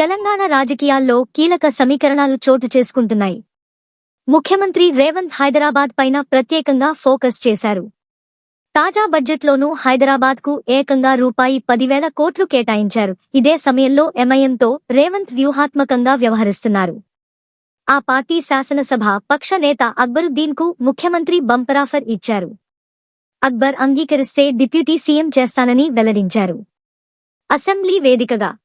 తెలంగాణ రాజకీయాల్లో కీలక సమీకరణాలు చోటు చేసుకుంటున్నాయి. ముఖ్యమంత్రి రేవంత్ హైదరాబాద్ పైన ప్రత్యేకంగా ఫోకస్ చేశారు. తాజా బడ్జెట్లోనూ హైదరాబాద్కు ఏకంగా రూపాయి పదివేల కోట్లు కేటాయించారు. ఇదే సమయంలో ఎంఐఎంతో రేవంత్ వ్యూహాత్మకంగా వ్యవహరిస్తున్నారు. ఆ పార్టీ శాసనసభ పక్ష నేత అక్బరుద్దీన్కు ముఖ్యమంత్రి బంపరాఫర్ ఇచ్చారు. అక్బర్ అంగీకరిస్తే డిప్యూటీ సీఎం చేస్తానని వెల్లడించారు. అసెంబ్లీ వేదికగా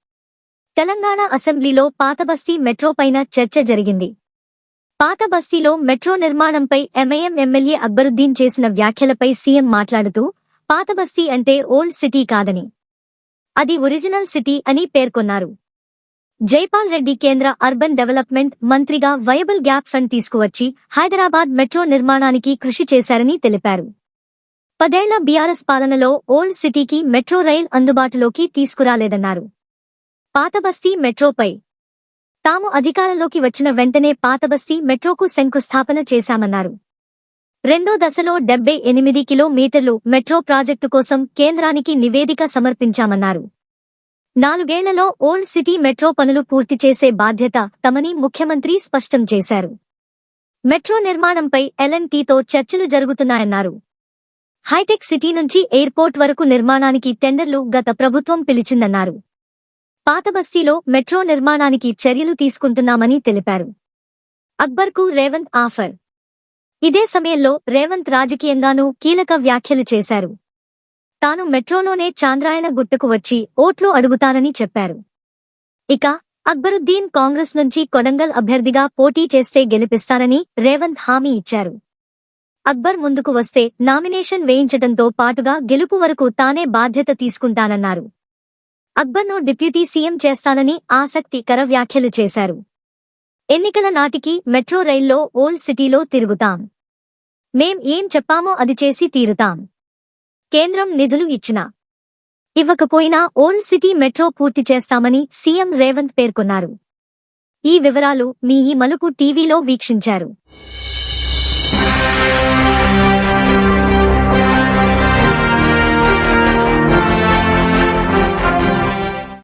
తెలంగాణ అసెంబ్లీలో పాతబస్తీ మెట్రో పైన చర్చ జరిగింది. పాత బస్తీలో మెట్రో నిర్మాణంపై ఎంఐఎం ఎమ్మెల్యే అక్బరుద్దీన్ చేసిన వ్యాఖ్యలపై సీఎం మాట్లాడుతూ పాత బస్తీ అంటే ఓల్డ్ సిటీ కాదని. అది ఒరిజినల్ సిటీ అని పేర్కొన్నారు. జైపాల్ రెడ్డి కేంద్ర అర్బన్ డెవలప్మెంట్ మంత్రిగా వయబుల్ గ్యాప్ ఫండ్ తీసుకువచ్చి హైదరాబాద్ మెట్రో నిర్మాణానికి కృషి చేశారని తెలిపారు. పదేళ్ళ బీఆర్ఎస్ పాలనలో ఓల్డ్ సిటీకి మెట్రో రైల్ అందుబాటులోకి తీసుకురాలేదన్నారు. పాతబస్తీ మెట్రోపై. తాము అధికారంలోకి వచ్చిన వెంటనే పాతబస్తీ మెట్రోకు శంకుస్థాపన చేశామన్నారు. రెండో దశలో డెబ్బై ఎనిమిది కిలోమీటర్లు మెట్రో ప్రాజెక్టు కోసం కేంద్రానికి నివేదిక సమర్పించామన్నారు. నాలుగేళ్ళలో ఓల్డ్ సిటీ మెట్రో పనులు పూర్తి చేసే బాధ్యత తమని ముఖ్యమంత్రి స్పష్టం చేశారు. మెట్రో నిర్మాణంపై ఎల్ఎన్టీతో చర్చలు జరుగుతున్నాయన్నారు. హైటెక్ సిటీ నుంచి ఎయిర్పోర్ట్ వరకు నిర్మాణానికి టెండర్లు గత ప్రభుత్వం పిలిచిందన్నారు. పాతబస్తీలో మెట్రో నిర్మాణానికి చర్యలు తీసుకుంటున్నామని తెలిపారు. అక్బర్కు రేవంత్ ఆఫర్. ఇదే సమయంలో రేవంత్ రాజకీయంగానూ కీలక వ్యాఖ్యలు చేశారు. తాను మెట్రోలోనే చాంద్రాయణ గుట్టకు వచ్చి ఓట్లు అడుగుతానని చెప్పారు. ఇక అక్బరుద్దీన్ కాంగ్రెస్ నుంచి కొడంగల్ అభ్యర్థిగా పోటీ చేస్తే గెలిపిస్తానని రేవంత్ హామీ ఇచ్చారు. అక్బర్ ముందుకు వస్తే నామినేషన్ వేయించడంతో పాటుగా గెలుపు వరకు తానే బాధ్యత తీసుకుంటానన్నారు. అక్బర్ను డిప్యూటీ సీఎం చేస్తానని ఆసక్తికర వ్యాఖ్యలు చేశారు. ఎన్నికల నాటికి మెట్రో రైల్లో ఓల్డ్ సిటీలో తిరుగుతాం. మేం ఏం చెప్పామో అది చేసి తీరుతాం. కేంద్రం నిధులు ఇచ్చినా. ఇవ్వకపోయినా ఓల్డ్ సిటీ మెట్రో పూర్తి చేస్తామని సీఎం రేవంత్ పేర్కొన్నారు. ఈ వివరాలు మీ ఈ మలుపు టీవీలో వీక్షించారు.